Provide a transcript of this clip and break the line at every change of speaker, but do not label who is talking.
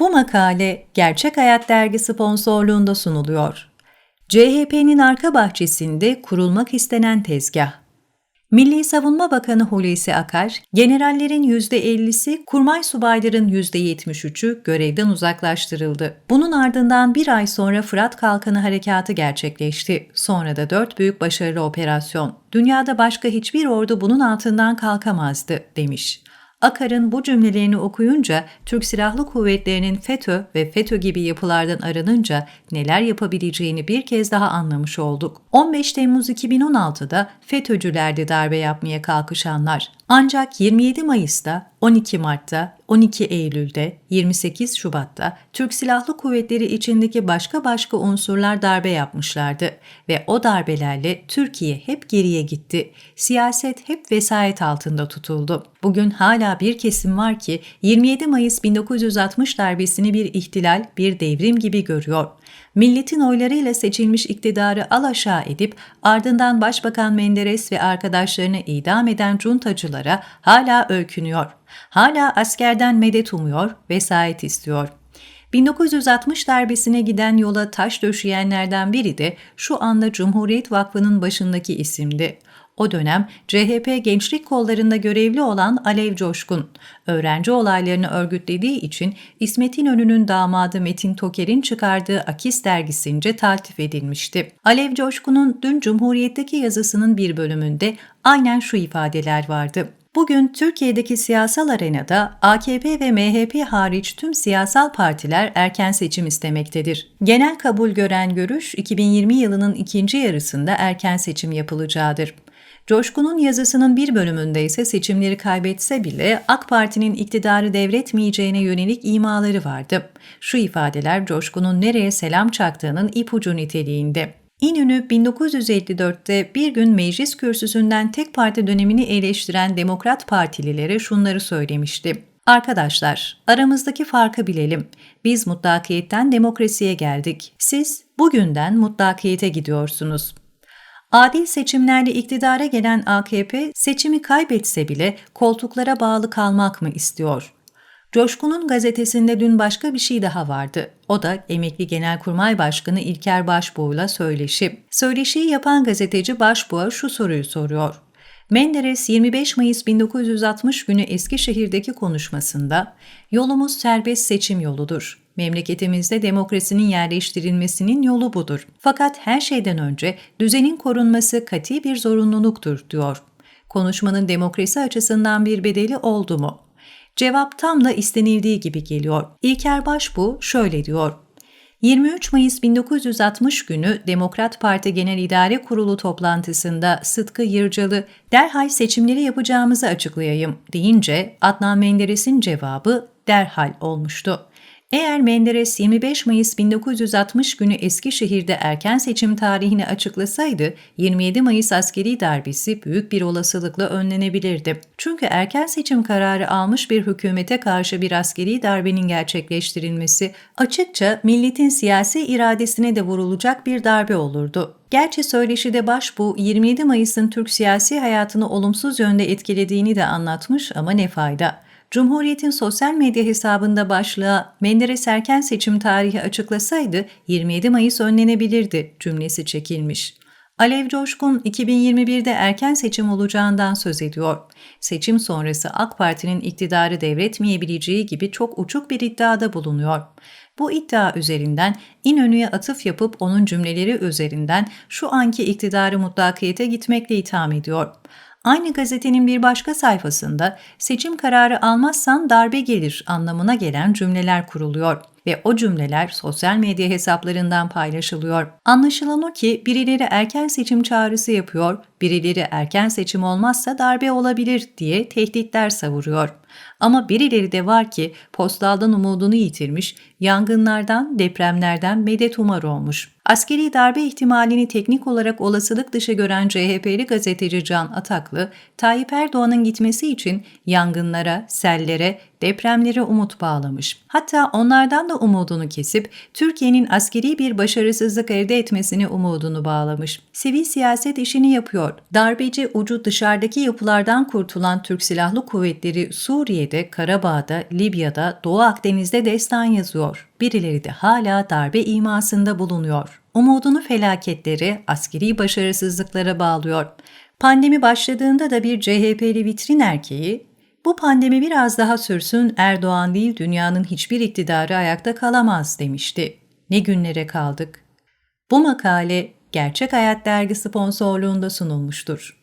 Bu makale Gerçek Hayat Dergi sponsorluğunda sunuluyor. CHP'nin arka bahçesinde kurulmak istenen tezgah. Milli Savunma Bakanı Hulusi Akar, generallerin %50'si, kurmay subayların %73'ü görevden uzaklaştırıldı. Bunun ardından bir ay sonra Fırat Kalkanı Harekatı gerçekleşti. Sonra da dört büyük başarılı operasyon. Dünyada başka hiçbir ordu bunun altından kalkamazdı, demiş. Akar'ın bu cümlelerini okuyunca Türk Silahlı Kuvvetleri'nin FETÖ ve FETÖ gibi yapılardan aranınca neler yapabileceğini bir kez daha anlamış olduk. 15 Temmuz 2016'da FETÖ'cülerdi darbe yapmaya kalkışanlar. Ancak 27 Mayıs'ta, 12 Mart'ta, 12 Eylül'de, 28 Şubat'ta Türk Silahlı Kuvvetleri içindeki başka başka unsurlar darbe yapmışlardı ve o darbelerle Türkiye hep geriye gitti. Siyaset hep vesayet altında tutuldu. Bugün hala bir kesim var ki 27 Mayıs 1960 darbesini bir ihtilal, bir devrim gibi görüyor milletin oylarıyla seçilmiş iktidarı alaşağı edip ardından Başbakan Menderes ve arkadaşlarını idam eden cuntacılara hala öykünüyor. Hala askerden medet umuyor, vesayet istiyor. 1960 darbesine giden yola taş döşeyenlerden biri de şu anda Cumhuriyet Vakfı'nın başındaki isimdi. O dönem CHP gençlik kollarında görevli olan Alev Coşkun, öğrenci olaylarını örgütlediği için İsmet İnönü'nün damadı Metin Toker'in çıkardığı Akis dergisince taltif edilmişti. Alev Coşkun'un dün Cumhuriyet'teki yazısının bir bölümünde aynen şu ifadeler vardı. Bugün Türkiye'deki siyasal arenada AKP ve MHP hariç tüm siyasal partiler erken seçim istemektedir. Genel kabul gören görüş 2020 yılının ikinci yarısında erken seçim yapılacağıdır. Coşkun'un yazısının bir bölümünde ise seçimleri kaybetse bile AK Parti'nin iktidarı devretmeyeceğine yönelik imaları vardı. Şu ifadeler Coşkun'un nereye selam çaktığının ipucu niteliğinde. İnönü 1954'te bir gün meclis kürsüsünden tek parti dönemini eleştiren Demokrat Partililere şunları söylemişti. Arkadaşlar, aramızdaki farkı bilelim. Biz mutlakiyetten demokrasiye geldik. Siz bugünden mutlakiyete gidiyorsunuz. Adil seçimlerle iktidara gelen AKP seçimi kaybetse bile koltuklara bağlı kalmak mı istiyor? Coşkun'un gazetesinde dün başka bir şey daha vardı. O da emekli Genelkurmay Başkanı İlker Başbuğ'la söyleşi. Söyleşiyi yapan gazeteci Başbuğ'a şu soruyu soruyor. Menderes 25 Mayıs 1960 günü Eskişehir'deki konuşmasında "Yolumuz serbest seçim yoludur. Memleketimizde demokrasinin yerleştirilmesinin yolu budur. Fakat her şeyden önce düzenin korunması kati bir zorunluluktur diyor. Konuşmanın demokrasi açısından bir bedeli oldu mu? Cevap tam da istenildiği gibi geliyor. İlker Başbu şöyle diyor. 23 Mayıs 1960 günü Demokrat Parti Genel İdare Kurulu toplantısında Sıtkı Yırcalı derhal seçimleri yapacağımızı açıklayayım deyince Adnan Menderes'in cevabı derhal olmuştu. Eğer Menderes 25 Mayıs 1960 günü Eskişehir'de erken seçim tarihini açıklasaydı 27 Mayıs askeri darbesi büyük bir olasılıkla önlenebilirdi. Çünkü erken seçim kararı almış bir hükümete karşı bir askeri darbenin gerçekleştirilmesi açıkça milletin siyasi iradesine de vurulacak bir darbe olurdu. Gerçi söyleşide Başbu 27 Mayıs'ın Türk siyasi hayatını olumsuz yönde etkilediğini de anlatmış ama ne fayda. Cumhuriyet'in sosyal medya hesabında başlığa Menderes erken seçim tarihi açıklasaydı 27 Mayıs önlenebilirdi cümlesi çekilmiş. Alev Coşkun 2021'de erken seçim olacağından söz ediyor. Seçim sonrası AK Parti'nin iktidarı devretmeyebileceği gibi çok uçuk bir iddiada bulunuyor. Bu iddia üzerinden İnönü'ye atıf yapıp onun cümleleri üzerinden şu anki iktidarı mutlakiyete gitmekle itham ediyor. Aynı gazetenin bir başka sayfasında seçim kararı almazsan darbe gelir anlamına gelen cümleler kuruluyor ve o cümleler sosyal medya hesaplarından paylaşılıyor. Anlaşılan o ki birileri erken seçim çağrısı yapıyor, birileri erken seçim olmazsa darbe olabilir diye tehditler savuruyor. Ama birileri de var ki postaldan umudunu yitirmiş, yangınlardan, depremlerden medet umar olmuş. Askeri darbe ihtimalini teknik olarak olasılık dışı gören CHP'li gazeteci Can Ataklı, Tayyip Erdoğan'ın gitmesi için yangınlara, sellere, depremlere umut bağlamış. Hatta onlardan da umudunu kesip Türkiye'nin askeri bir başarısızlık elde etmesini umudunu bağlamış. Sivil siyaset işini yapıyor. Darbeci ucu dışarıdaki yapılardan kurtulan Türk Silahlı Kuvvetleri Suriye'de, Karabağ'da, Libya'da, Doğu Akdeniz'de destan yazıyor. Birileri de hala darbe imasında bulunuyor. Umudunu felaketlere, askeri başarısızlıklara bağlıyor. Pandemi başladığında da bir CHP'li vitrin erkeği, bu pandemi biraz daha sürsün Erdoğan değil dünyanın hiçbir iktidarı ayakta kalamaz demişti. Ne günlere kaldık. Bu makale Gerçek Hayat Dergi sponsorluğunda sunulmuştur.